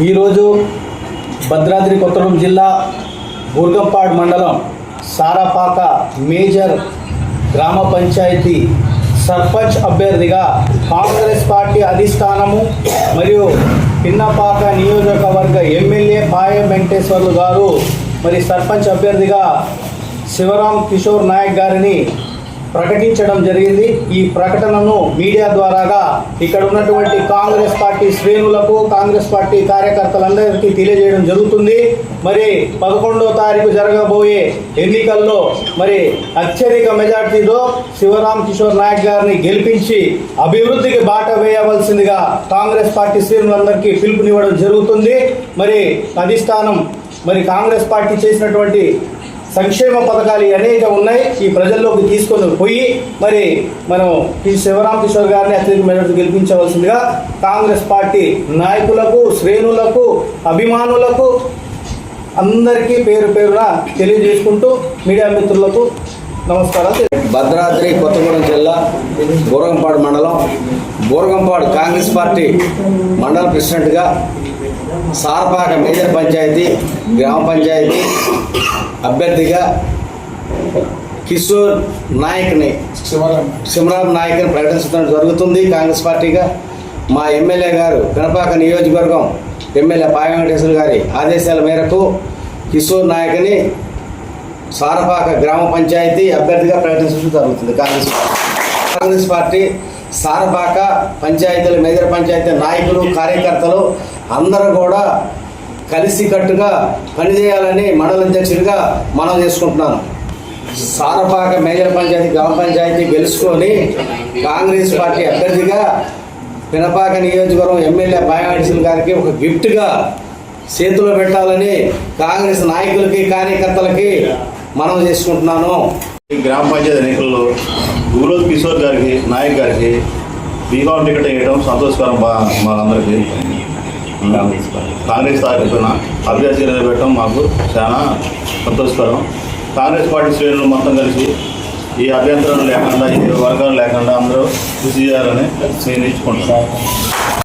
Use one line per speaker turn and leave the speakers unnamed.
ఈరోజు భద్రాద్రి కొత్తగూడెం జిల్లా బుర్గంపాడ్ మండలం సారాపాక మేజర్ గ్రామ పంచాయతీ సర్పంచ్ అభ్యర్థిగా కాంగ్రెస్ పార్టీ అధిష్టానము మరియు పిన్నపాక నియోజకవర్గ ఎమ్మెల్యే పాయ వెంకటేశ్వర్లు గారు మరి సర్పంచ్ అభ్యర్థిగా శివరాం కిషోర్ నాయక్ గారిని ప్రకటించడం జరిగింది. ఈ ప్రకటనను మీడియా ద్వారాగా ఇక్కడ ఉన్నటువంటి కాంగ్రెస్ పార్టీ శ్రేణులకు కాంగ్రెస్ పార్టీ కార్యకర్తలందరికీ తెలియజేయడం జరుగుతుంది. మరి పదకొండో తారీఖు జరగబోయే ఎన్నికల్లో మరి అత్యధిక మెజార్టీతో శివరాం కిషోర్ నాయక్ గారిని గెలిపించి అభివృద్ధికి బాట వేయవలసిందిగా కాంగ్రెస్ పార్టీ శ్రేణులందరికీ పిలుపునివ్వడం జరుగుతుంది. మరి అధిష్టానం మరి కాంగ్రెస్ పార్టీ చేసినటువంటి సంక్షేమ పథకాలు అనేక ఉన్నాయి. ఈ ప్రజల్లోకి తీసుకొని పోయి మరి మనం ఈ శివరాం కిషోర్ గారిని అత్యధిక మెజార్టీ గెలిపించవలసిందిగా కాంగ్రెస్ పార్టీ నాయకులకు శ్రేణులకు అభిమానులకు అందరికీ పేరు పేరున తెలియజేసుకుంటూ మీడియా మిత్రులకు నమస్కారాలు.
భద్రాద్రి కొత్తగూడెం జిల్లా బూరగంపాడు బూరగంపాడు కాంగ్రెస్ పార్టీ మండల ప్రెసిడెంట్గా సారపాక మేజర్ పంచాయతీ గ్రామ పంచాయతీ అభ్యర్థిగా కిషోర్ నాయక్ని శివరాం. నాయక్ని ప్రకటించడం జరుగుతుంది. కాంగ్రెస్ పార్టీగా మా ఎమ్మెల్యే గారు గణపాక నియోజకవర్గం ఎమ్మెల్యే పాయ వెంకటేశ్వర గారి ఆదేశాల మేరకు కిషోర్ నాయక్ని సారపాక గ్రామ పంచాయతీ అభ్యర్థిగా ప్రకటించడం జరుగుతుంది. కాంగ్రెస్ పార్టీ. కాంగ్రెస్ పార్టీ సారపాక పంచాయతీలు మేజర్ పంచాయతీ నాయకులు కార్యకర్తలు అందరూ కూడా కలిసికట్టుగా పనిచేయాలని మండల అధ్యక్షుడిగా మనం చేసుకుంటున్నాను. సారపాక మేజర్ పంచాయతీ గ్రామ పంచాయతీ గెలుచుకొని కాంగ్రెస్ పార్టీ అభ్యర్థిగా పినపాక నియోజకవర్గం ఎమ్మెల్యే బాయవాడిసిన గారికి ఒక గిఫ్ట్గా చేతిలో పెట్టాలని కాంగ్రెస్ నాయకులకి కార్యకర్తలకి మనం చేసుకుంటున్నాను.
ఈ గ్రామ పంచాయతీ ఎన్నికల్లో గురురోజు కిషోర్ గారికి నాయక్ గారికి బీకాం టికెట్ వేయడం సంతోషకరం బా కాంగ్రెస్ తరఫున అభ్యర్థి నిలబెట్టడం మాకు చాలా సంతోషకరం. కాంగ్రెస్ పార్టీ శ్రేణులు మొత్తం కలిసి ఈ అభ్యంతరం లేకుండా ఈ వర్గాలు లేకుండా అందరూ కృషి చేయాలని నేను ఇచ్చుకుంటున్నాను